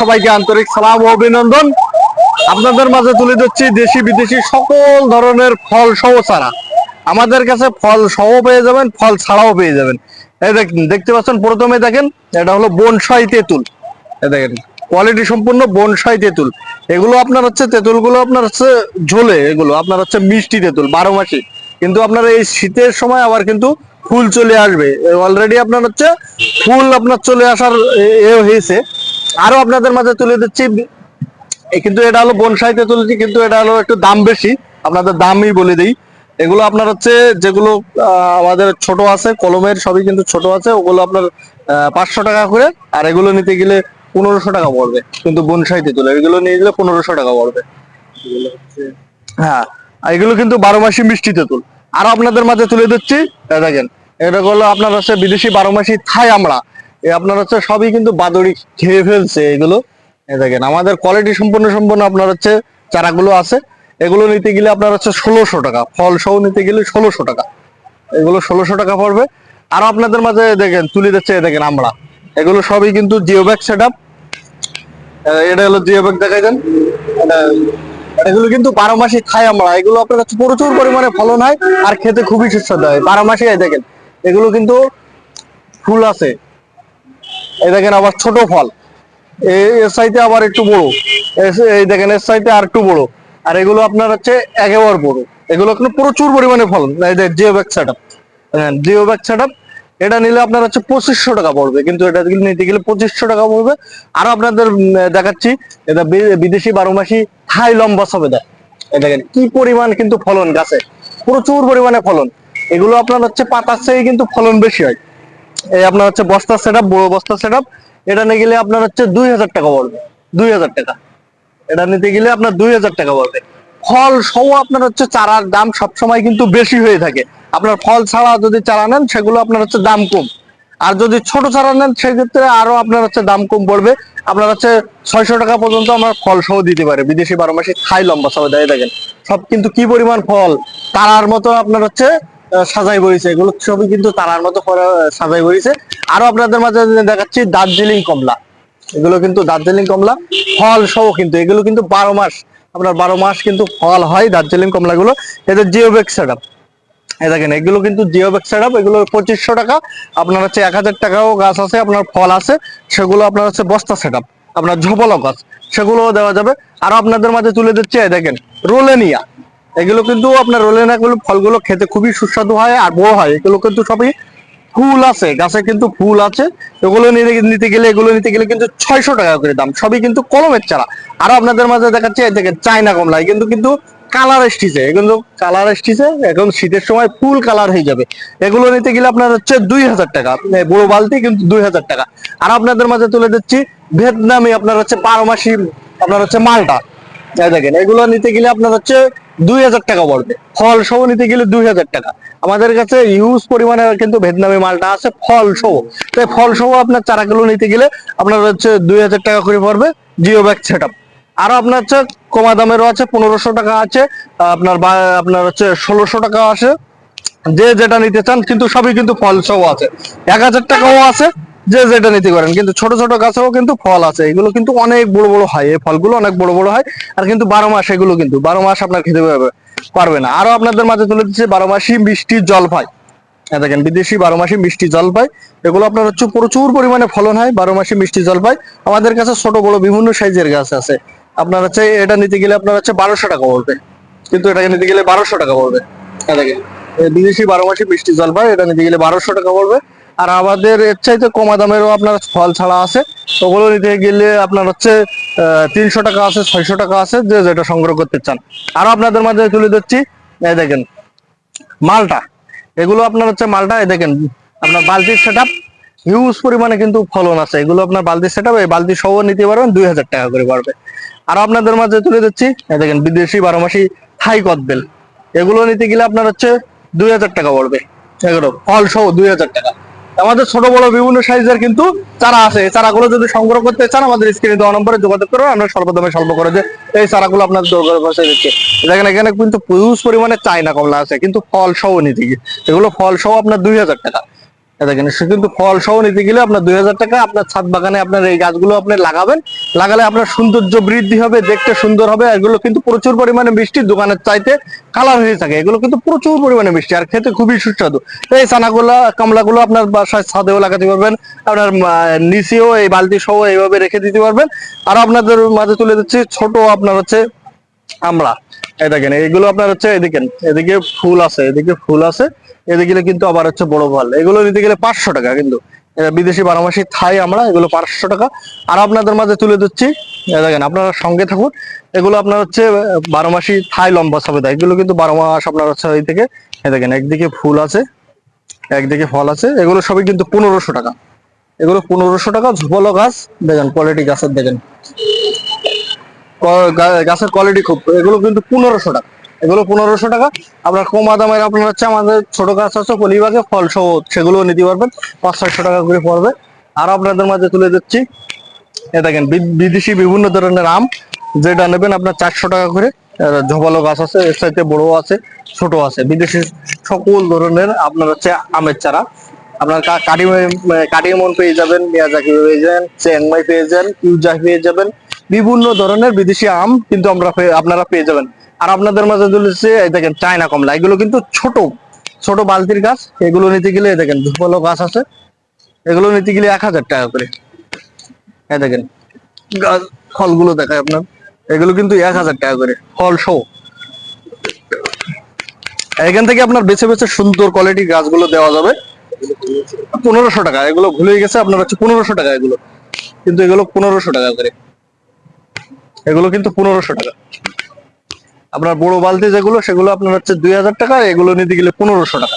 সবাইকে আন্তরিক সালাম অভিনন্দন। আপনাদের মাঝে তুলে দিচ্ছি দেশি বিদেশি সকল ধরনের ফল সহ ছাড়া আমাদের কাছে ফল সহ পেয়ে যাবেন, ফল ছাড়াও পেয়ে যাবেন। এই দেখেন দেখতে পাচ্ছেন, প্রথমে দেখেন, এটা হলো বনসাই তেঁতুল। দেখেন কোয়ালিটি সম্পূর্ণ বনসাই তেঁতুল। এগুলো আপনার হচ্ছে, তেঁতুলগুলো আপনার হচ্ছে ঝোলে এগুলো, আপনার হচ্ছে মিষ্টি তেঁতুল, বারো মাসি। কিন্তু আপনার এই শীতের সময় আবার কিন্তু ফুল চলে আসবে। অলরেডি আপনার হচ্ছে, ফুল আপনার চলে আসার এ হয়েছে। আরও আপনাদের মাঝে তুলে দিচ্ছি। কিন্তু এটা হলো বনসাইতে তুলেছি, কিন্তু এটা হলো একটু দাম বেশি। আপনাদের দামই বলে দিই। এগুলো আপনার হচ্ছে যেগুলো আমাদের ছোট আছে, কলমের সবই কিন্তু ছোট আছে, ওগুলো আপনার পাঁচশো টাকা করে, আর এগুলো নিতে গেলে পনেরোশো টাকা পড়বে, কিন্তু বনসাইতে তুলে। এগুলো নিয়ে গেলে পনেরোশো টাকা পড়বে। হ্যাঁ আর এগুলো কিন্তু বারো মাসি মিষ্টি তেঁতুল আরও আপনাদের মাঝে তুলে দিচ্ছি দেখেন, এটা হলো আপনার হচ্ছে বিদেশি বারো মাসি থাই আমরা আপনার হচ্ছে সবই কিন্তু বাদুড়ি খেয়ে ফেলছে এগুলো। দেখেন, আমাদের কোয়ালিটি সম্পূর্ণ সম্পূর্ণ আপনার হচ্ছে চারাগুলো আছে। এগুলো নিতে গেলে আপনার হচ্ছে ষোলোশো টাকা, ফল সহ নিতে গেলে ষোলোশো টাকা। এগুলো ষোলোশো টাকা পড়বে। আর আপনাদের মাঝে দেখেন, তুলে দিচ্ছে দেখেন আমরা। এগুলো সবই কিন্তু জিও ব্যাগ সেট আপ এটা হলো জিও ব্যাগ দেখাই দেন এগুলো কিন্তু বারো মাসে খাই আমরা। এগুলো আপনার কাছে প্রচুর পরিমাণে ফলন হয় আর খেতে খুবই সুস্বাদু হয়। বারো মাসে দেখেন, এগুলো কিন্তু ফুল আছে। এই দেখেন আবার ছোট ফল। এর সাইতে আবার একটু বড়। এই দেখেন এর সাইতে আর একটু বড়। আর এগুলো আপনার হচ্ছে একেবারে বড়। এগুলো কিন্তু প্রচুর পরিমাণে ফলন এই geo bag set up geo bag set up এটা নিলে আপনার হচ্ছে পঁচিশশো টাকা পড়বে। কিন্তু এটা নিতে গেলে পঁচিশশো টাকা পড়বে। আরও আপনাদের দেখাচ্ছি, এটা বিদেশি বারো মাসি হাই লম্বা সবেদা। দেখেন, কি পরিমাণ কিন্তু ফলন গাছে। প্রচুর পরিমাণে ফলন। এগুলো আপনার হচ্ছে পাতার চেয়ে কিন্তু ফলন বেশি হয়। এই আপনার হচ্ছে বস্তা সেট বড় বস্তা সেট আপ এটা নিয়ে গেলে আপনার হচ্ছে দুই হাজার টাকা পড়বে, দুই হাজার টাকা। এটা নিতে গেলে আপনার দুই হাজার টাকা পড়বে। ফল সহ আপনার হচ্ছে চারার দাম সবসময় কিন্তু বেশি হয়ে থাকে। আপনার ফল ছাড়া যদি চারা নেন, সেগুলো আপনার হচ্ছে দাম কম। আর যদি ছোট চারা নেন, সেক্ষেত্রে আরও আপনার হচ্ছে দাম কম পড়বে। আপনার হচ্ছে ছয়শো টাকা পর্যন্ত আমরা ফল সহ দিতে পারে। বিদেশি বারো মাসে খাই, লম্বা সবাই দেয় দেখেন। সব কিন্তু কি পরিমাণ ফল? তারার মতো আপনার হচ্ছে সাজাই বইছে। এগুলো সবই কিন্তু তারার মতো করে, সাজাই বইছে। আরও আপনাদের মাঝে দেখাচ্ছি দার্জিলিং কমলা। এগুলো কিন্তু দার্জিলিং কমলা। ফল সহ কিন্তু এগুলো কিন্তু বারো মাস আপনার বারো মাস কিন্তু ফল হয় দার্জিলিং কমলা গুলো এদের জিওবেক সেট আপ এই দেখেন এগুলো কিন্তু জিওবেক সেট আপ এগুলো পঁচিশশো টাকা। আপনার হচ্ছে এক হাজার টাকাও গাছ আছে আপনার ফল আছে। সেগুলো আপনার হচ্ছে বস্তা সেট আপ আপনার ঝোপলা গাছ সেগুলো দেওয়া যাবে। আরও আপনাদের মাঝে তুলে দিচ্ছে দেখেন রোলেনিয়া। এগুলো কিন্তু আপনার রোলেনিয়া গুলো ফলগুলো খেতে খুবই সুস্বাদু হয় আর বড় হয়। এগুলো কিন্তু সবই ফুল আছে, গাছে কিন্তু ফুল আছে। এগুলো নিতে গেলে, এগুলো নিতে গেলে কিন্তু ছয়শো টাকা করে দাম। সবই কিন্তু কলমের চারা। আরও আপনাদের মাঝে দেখাচ্ছে দেখেন চায়না কমলা। কিন্তু কিন্তু কালার এসটিছে কিন্তু কালার এসটিছে এখন শীতের সময় ফুল কালার হয়ে যাবে। এগুলো নিতে গেলে আপনার হচ্ছে দুই হাজার টাকা। বড় বালতি কিন্তু দুই হাজার টাকা। আর আপনাদের মাঝে তুলে দিচ্ছি, ভিয়েতনামি আপনার হচ্ছে বারো মাসি আপনার হচ্ছে মালটা। দেখেন, এগুলো নিতে গেলে আপনার হচ্ছে দুই হাজার টাকা পড়বে। ফল সহ নিতে গেলে দুই হাজার টাকা। আমাদের কাছে ইউজ পরিমাণে কিন্তু ভিয়েতনামি মালটা আছে, ফল সহ। তাই ফল সহ আপনার চারাগুলো নিতে গেলে আপনার হচ্ছে দুই হাজার টাকা করে পড়বে, জিও ব্যাগ সেট আপ আরও আপনার হচ্ছে কমা দামেরও আছে, পনেরোশো টাকা আছে, আপনার আপনার হচ্ছে ষোলোশো টাকা আছে। যে যেটা নিতে চান কিন্তু সবই কিন্তু ফল সহ আছে। এক হাজার টাকাও আছে যে যেটা নিতে পারেন। কিন্তু ছোট ছোট গাছেও কিন্তু ফল আছে। এগুলো কিন্তু অনেক বড় বড় হয়। এই ফলগুলো অনেক বড় বড় হয়। আর কিন্তু বারো মাস এগুলো কিন্তু, বারো মাস আপনার খেতে পারবে পারবে না। আরও আপনাদের মাঝে তুলে দিচ্ছে, বারো মাসি মিষ্টি জলপাই দেখেন, বিদেশি বারো মাসি মিষ্টি জল জলপাই এগুলো আপনার হচ্ছে প্রচুর পরিমাণে ফলন হয়, বারো মাসি মিষ্টি জল জলপাই আমাদের কাছে ছোট, বড় বিভিন্ন সাইজের গাছ আছে। আপনার হচ্ছে এটা নিতে গেলে আপনার হচ্ছে বারোশো টাকা পড়বে। কিন্তু এটাকে নিতে গেলে বারোশো টাকা পড়বে। দেখেন বিদেশি বারো মাসি মিষ্টি জল জলপাই এটা নিতে গেলে বারোশো টাকা পড়বে। আর আমাদের এর চাইতে কমা দামেরও আপনার ফল ছাড়া আছে। ওগুলো নিতে গেলে আপনার হচ্ছে তিনশো টাকা আছে, ছয়শো টাকা আছে, যে যেটা সংগ্রহ করতে চান। আরও আপনাদের মাঝে তুলে দিচ্ছি এই দেখেন, মালটা। এগুলো আপনার হচ্ছে মালটা, এই দেখেন, আপনার বালতির সেট হিউজ পরিমাণে কিন্তু ফলন আছে। এগুলো আপনার বালতির সেট আপ এই বালতি সহ নিতে পারবেন, দুই হাজার টাকা করে পারবে আর আপনাদের মাঝে তুলে দিচ্ছি দেখেন, বিদেশি বারো মাসি হাই কদবেল। এগুলো নিতে গেলে আপনার হচ্ছে দুই হাজার টাকা পড়বে এগুলো, ফল সহ দুই হাজার টাকা। আমাদের ছোট বড় বিভিন্ন সাইজের কিন্তু চারা আছে। এই চারাগুলো যদি সংগ্রহ করতে চান, আমাদের স্ক্রিনে দেওয়া নম্বরে যোগাযোগ করুন। আমরা স্বল্প দামে স্বল্প করে যে এই চারাগুলো আপনার দরকার দিচ্ছে। দেখেন, এখানে কিন্তু প্রচুর পরিমাণে চায়না কমলা আছে, কিন্তু ফল সহ নিতে গিয়ে। এগুলো ফল সহ আপনার দুই হাজার টাকা। দেখেন কিন্তু ফল সহ নিতে গেলে আপনার দুই হাজার টাকা, আপনার ছাদ বাগানে আপনার এই গাছগুলো আপনি লাগাবেন। লাগালে আপনার সৌন্দর্য বৃদ্ধি হবে, দেখতে সুন্দর হবে এগুলো কিন্তু প্রচুর পরিমাণে মিষ্টি, দোকানের চাইতে কালার হয়ে থাকে। এগুলো কিন্তু প্রচুর পরিমাণে মিষ্টি, আর খেতে খুবই সুস্বাদু। এই চানাগুলা, কামলাগুলো আপনার বাসায় ছাদেও লাগাতে পারবেন, আপনার নিচেও এই বালতি সহ এইভাবে রেখে দিতে পারবেন। আর আপনাদের মাঝে তুলে দিচ্ছি ছোট আপনার হচ্ছে আমরা এই দেখেন, এইগুলো আপনার হচ্ছে এদিকে এদিকে ফুল আছে, এদিকে ফুল আছে। এদিকে কিন্তু আবার হচ্ছে বড় ফল এগুলো নিতে গেলে পাঁচশো টাকা কিন্তু। বিদেশি বারোমাসি থাই আমরা, এগুলো পাঁচশো টাকা। আর আপনাদের মাঝে তুলে দিচ্ছি দেখেন, আপনারা সঙ্গে থাকুন। এগুলো আপনার হচ্ছে বারো মাসি থাই লম্বা সবেদা এগুলো কিন্তু বারো মাস আপনার হচ্ছে এই থেকে দেখেন, একদিকে ফুল আছে, একদিকে ফল আছে। এগুলো সবই কিন্তু পনেরোশো টাকা। এগুলো পনেরোশো টাকা, ঝুপলো গাছ, দেখেন কোয়ালিটি গাছের, দেখেন। গাছের কোয়ালিটি খুব, এগুলো কিন্তু পনেরোশো টাকা। এগুলো পনেরোশো টাকা। আপনার কমা দামের আপনার হচ্ছে আমাদের ছোট গাছ আছে পলিবাগে ফল সহ সেগুলো নিতে পারবেন, পাঁচ ছয়শো টাকা করে পড়বে। আর আপনাদের মাঝে তুলে দিচ্ছি, এ দেখেন বিদেশি বিভিন্ন ধরনের আম, যেটা নেবেন আপনার চারশো টাকা করে। ঝোপালো গাছ আছে, এর সাথে বড় আছে ছোট আছে। বিদেশি সকল ধরনের আপনার হচ্ছে আমের চারা। আপনার কাটি কাটিমন পেয়ে যাবেন, মিয়াজাকি পেয়ে যাবেন, চেংমাই পেয়ে যাবেন কিউজা পেয়ে যাবেন। বিভিন্ন ধরনের বিদেশি আম কিন্তু আমরা আপনারা পেয়ে যাবেন। আর আপনাদের মাঝে তুলেছে এই দেখেন, চায়না কমলা। এগুলো কিন্তু ছোট ছোট বালতির গাছ। এগুলো নিতে গেলে দেখেন ঝোপালো গাছ আছে। এগুলো নিতে গেলে এক হাজার টাকা করে। দেখেন, গাছ, ফলগুলো দেখায় আপনার। এগুলো কিন্তু এক হাজার টাকা করে, ফল সহ। এখান থেকে আপনার বেছে বেছে সুন্দর কোয়ালিটি গাছগুলো দেওয়া যাবে। পনেরোশো টাকা, এগুলো ভুলে গেছে, আপনার হচ্ছে পনেরোশো টাকা এগুলো। কিন্তু এগুলো পনেরোশো টাকা করে। এগুলো কিন্তু পনেরোশো টাকা। আপনার বড় বালতি যেগুলো, সেগুলো আপনার হচ্ছে দুই হাজার টাকা এগুলো নিতে গেলে পনেরোশো টাকা।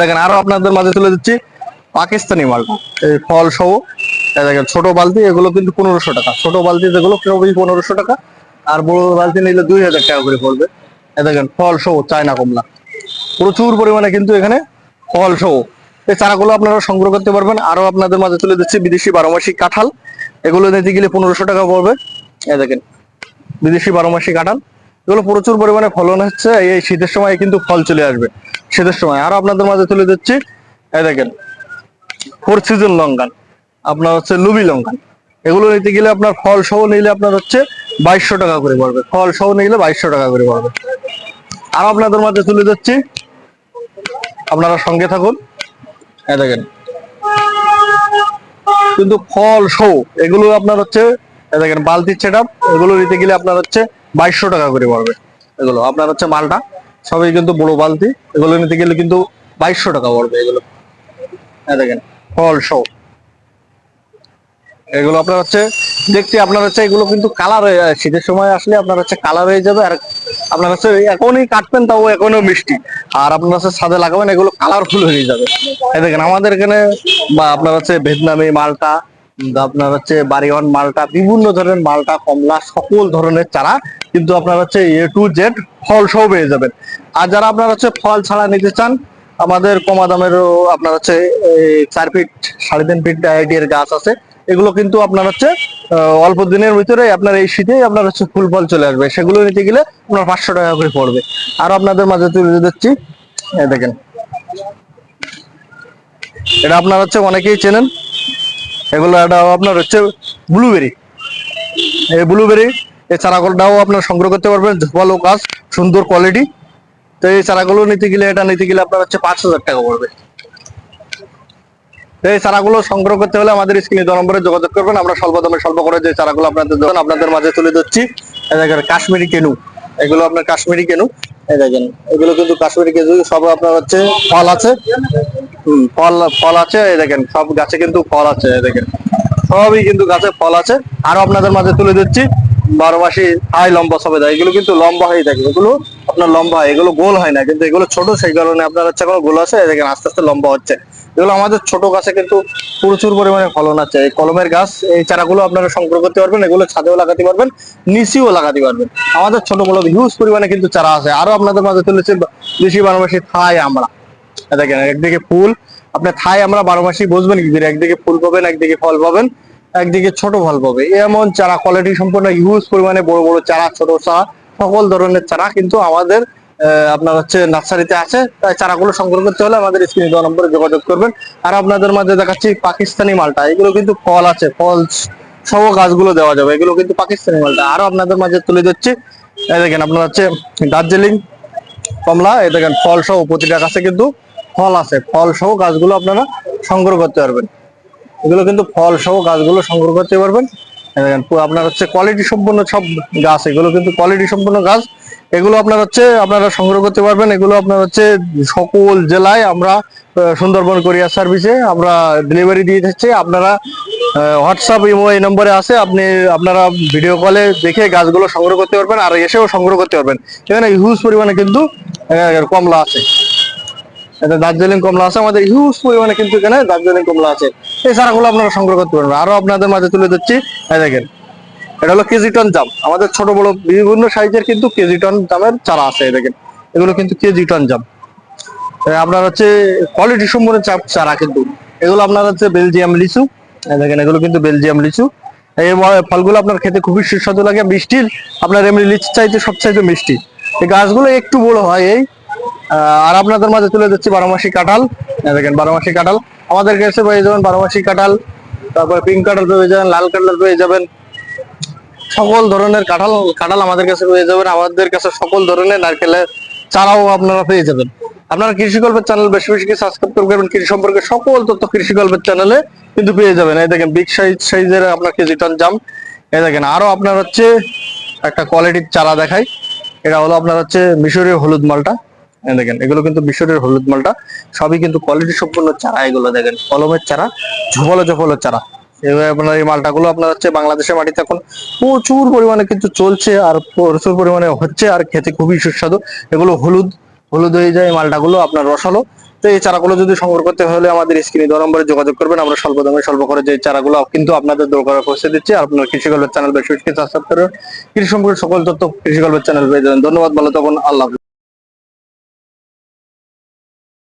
দেখেন, আরও আপনাদের মাঝে তুলে দিচ্ছি পাকিস্তানি মাল। এই ফল সহ দেখেন, ছোট বালতি, এগুলো কিন্তু পনেরোশো টাকা। ছোট বালতি যেগুলো সবই পনেরোশো টাকা, আর বড় বালতি নিলে দুই হাজার টাকা করে পড়বে। দেখেন, ফল সহ, চায়না কমলা। প্রচুর পরিমাণে কিন্তু এখানে ফল সহ। এই চারাগুলো আপনারা সংগ্রহ করতে পারবেন। আরও আপনাদের মাঝে তুলে দিচ্ছি বিদেশি বারোমাসি কাঁঠাল। এগুলো নিতে গেলে পনেরোশো টাকা পড়বে। দেখেন বিদেশি বারোমাসি কাঁঠাল। এগুলো প্রচুর পরিমাণে ফলন হচ্ছে, এই শীতের সময় কিন্তু ফল চলে আসবে, শীতের সময়। আরও আপনাদের মাঝে তুলে দিচ্ছি এই দেখেন ফোর সিজন লঙ্কান, আপনার হচ্ছে লুবি লঙ্কান। এগুলো নিতে গেলে আপনার ফল সহ নিলে আপনার হচ্ছে বাইশশো টাকা করে পড়বে, ফল সহ নিলে বাইশশো টাকা করে পড়বে। আর আপনাদের মাঝে তুলে দিচ্ছি আপনারা সঙ্গে থাকুন, এই দেখেন। কিন্তু ফল শো এগুলো আপনার হচ্ছে দেখেন বালতির সেট এগুলো নিতে গেলে আপনার হচ্ছে বাইশশো টাকা করে পড়বে। এগুলো, আপনার হচ্ছে মালটা, সবই কিন্তু বড় বালতি, এগুলো নিতে গেলে কিন্তু বাইশশো টাকা পড়বে এগুলো। এই দেখেন ফল শো এগুলো আপনার হচ্ছে, দেখতে আপনার হচ্ছে, এগুলো কিন্তু কালার হয়ে, শীতের সময় আসলে আপনার হচ্ছে কালার হয়ে যাবে, আর আপনার হচ্ছে এখনই কাটবেন, তাও এখনও মিষ্টি। আর আপনার হচ্ছে সাদে লাগাবেন, এগুলো কালারফুল হয়ে যাবে। দেখেন, আমাদের এখানে বা আপনার হচ্ছে ভিয়েতনামি মালটা আপনার হচ্ছে বাড়িওয়ান মালটা, বিভিন্ন ধরনের মালটা, কমলা, সকল ধরনের চারা কিন্তু আপনার হচ্ছে এ টু জেড ফল সহ পেয়ে যাবেন। আর যারা আপনার হচ্ছে ফল ছাড়া নিতে চান, আমাদের কমা দামেরও আপনার হচ্ছে চার ফিট সাড়ে তিন ফিট এর গাছ আছে। এগুলো কিন্তু আপনার হচ্ছে অল্প দিনের ভিতরে আপনার এই শীতেই আপনার হচ্ছে ফুল ফল চলে আসবে। সেগুলো নিতে গেলে আপনার পাঁচশো টাকা করে পড়বে। আর আপনাদের মাঝে তুলে দিচ্ছি দেখেন। এটা আপনার হচ্ছে অনেকেই চেনেন। এগুলো এটা আপনার হচ্ছে ব্লুবেরি এই ব্লুবেরি এই চারাগুলোটাও আপনার সংগ্রহ করতে পারবেন ভালো গাছ সুন্দর কোয়ালিটি তো এই চারাগুলো নিতে গেলে, এটা নিতে গেলে আপনার হচ্ছে পাঁচ হাজার টাকা পড়বে। এই চারাগুলো সংগ্রহ করতে হলে আমাদের স্ক্রিনে দু নম্বরে যোগাযোগ করবেন। আমরা স্বল্প দামে স্বল্প করে যে চারাগুলো আপনাদের দেবেন আপনাদের মাঝে তুলে দেখেন, কাশ্মীরি কেনু। এগুলো আপনার কাশ্মীরি কেনু। এই দেখেন, এগুলো কিন্তু কাশ্মীরি কেনু সব আপনার হচ্ছে ফল আছে। ফল ফল আছে দেখেন, সব গাছে কিন্তু ফল আছে দেখেন। সবই কিন্তু গাছে ফল আছে। আরও আপনাদের মাঝে তুলে দিচ্ছি বারো মাসি হাই লম্বা সবেদা, এগুলো কিন্তু লম্বা হয়ে থাকে। এগুলো আপনার লম্বা হয়, এগুলো গোল হয় না, কিন্তু এগুলো ছোট, সেই কারণে আপনার হচ্ছে কোনো গোল আছে দেখেন, আস্তে আস্তে লম্বা হচ্ছে। এগুলো আমাদের ছোট গাছে কিন্তু প্রচুর পরিমাণে ফলন আছে। এই কলমের গাছ, এই চারাগুলো আপনারা সংগ্রহ করতে পারবেন, এগুলো ছাদেও লাগাতে পারবেন, নিচেও লাগাতে পারবেন। আমাদের ছোটগুলো হিউজ পরিমাণে কিন্তু চারা আছে। আরও আপনাদের মাঝে তুলেছে দেশি বারো মাসি থাই আমরা। দেখেন, একদিকে ফুল, আপনার থাই আমরা বারো মাসই বসবেন কি করে একদিকে ফুল পাবেন, একদিকে ফল পাবেন, একদিকে ছোট ফল পাবে। এমন চারা কোয়ালিটি সম্পূর্ণ হিউজ পরিমাণে বড় বড় চারা, ছোট চারা, সকল ধরনের চারা কিন্তু আমাদের আপনার হচ্ছে নার্সারিতে আছে। তাই চারাগুলো সংগ্রহ করতে হলে আমাদের স্ক্রিনে দেওয়া নম্বরে যোগাযোগ করবেন। আর আপনাদের মাঝে দেখাচ্ছি পাকিস্তানি মালটা। এগুলো কিন্তু ফল আছে ফল সহ গাছগুলো দেওয়া যাবে। এগুলো কিন্তু পাকিস্তানি মালটা। আরও আপনাদের মাঝে তুলে দিচ্ছি দেখেন, আপনার হচ্ছে দার্জিলিং, কমলা, এই দেখেন, ফল সহ প্রতিটা গাছে কিন্তু ফল আছে। ফল সহ গাছগুলো আপনারা সংগ্রহ করতে পারবেন। এগুলো কিন্তু ফল সহ গাছগুলো সংগ্রহ করতে পারবেন। আপনার হচ্ছে কোয়ালিটি সম্পন্ন সব গাছ, এগুলো কিন্তু কোয়ালিটি সম্পন্ন গাছ। এগুলো আপনার হচ্ছে, আপনারা সংগ্রহ করতে পারবেন। এগুলো আপনার হচ্ছে সকল জেলায় আমরা সুন্দরবন কোরিয়ার সার্ভিসে আমরা ডেলিভারি দিয়ে থাকছি আপনারা হোয়াটসঅ্যাপ ইমো এই নম্বরে আছে। আপনি, আপনারা ভিডিও কলে দেখে গাছগুলো সংগ্রহ করতে পারবেন আর এসেও সংগ্রহ করতে পারবেন। এখানে হিউজ পরিমাণে কিন্তু কমলা আছে। এটা দার্জিলিং কমলা আছে, আমাদের হিউজ পরিমাণে কিন্তু এখানে দার্জিলিং কমলা আছে। এই চারাগুলো আপনারা সংগ্রহ করতে পারবেন। আরও আপনাদের মাঝে তুলে দিচ্ছি এই দেখেন, এটা হলো কেজি টন জাম। আমাদের ছোট, বড় বিভিন্ন সাইজের কিন্তু কেজি টন জামের চারা আছে দেখেন। এগুলো কিন্তু কেজি টন জাম। আপনার হচ্ছে কোয়ালিটি সম্পূর্ণ চা- চারা কিন্তু। এগুলো আপনার হচ্ছে বেলজিয়াম লিচু। দেখেন, এগুলো কিন্তু বেলজিয়াম লিচু। এই ফলগুলো আপনার খেতে খুবই সুস্বাদু লাগে। মিষ্টির আপনার এমনি লিচু চাইতে সবচাইতে মিষ্টি। এই গাছগুলো একটু বড় হয় এই আর আপনাদের মাঝে তুলে দিচ্ছি বারোমাসি কাঁঠাল। দেখেন, বারোমাসি কাঁঠাল। আমাদের কাছে পেয়ে যাবেন বারোমাসি কাঁঠাল, তারপরে পিঙ্ক কাঁঠাল পেয়ে যাবেন, লাল কাঁঠাল পেয়ে যাবেন। সকল ধরনের কাঁঠাল কাঁঠাল আমাদের কাছে পেয়ে যাবেন। আমাদের কাছে সকল ধরনের নারকেলের চারাও আপনারা পেয়ে যাবেন। আপনারা কৃষি গল্পের চ্যানেল বেশি বেশি করে সাবস্ক্রাইব করবেন কৃষি সম্পর্কে সকল তথ্য কৃষি গল্পের চ্যানেলে কিন্তু পেয়ে যাবেন। এই দেখেন বিগ সাইজ সাইজের আপনার কেজি টন জাম। এই দেখেন, আরও আপনার হচ্ছে একটা কোয়ালিটির চারা দেখাই। এটা হলো আপনার হচ্ছে মিশরীয় হলুদ মালটা। দেখেন, এগুলো কিন্তু মিশরের হলুদ মালটা, সবই কিন্তু কোয়ালিটি সম্পূর্ণ চারা এগুলো দেখেন, কলমের চারা, ঝোপালো ঝোপালো চারা। এবার আপনার এই মালটাগুলো আপনার হচ্ছে বাংলাদেশের মাটিতে এখন প্রচুর পরিমাণে কিন্তু চলছে আর প্রচুর পরিমাণে হচ্ছে আর খেতে খুবই সুস্বাদু। এগুলো হলুদ হলুদ হয়ে যায় এই মালটাগুলো আপনার রসালো। তো এই চারাগুলো যদি সংগ্রহ করতে হলে আমাদের স্ক্রিনে দেওয়া নম্বরে যোগাযোগ করবেন, আমরা স্বল্প দামে স্বল্প করে যে চারাগুলো কিন্তু আপনাদের দরকার পৌঁছে দিচ্ছি। আপনার কৃষি গল্পের চ্যানেল বেশি সাবস্ক্রাইব করবেন কৃষি সম্পর্কে সকল তথ্য কৃষি গল্পের চ্যানেল পেয়ে যাবেন। ধন্যবাদ, ভালো তখন আল্লাহ।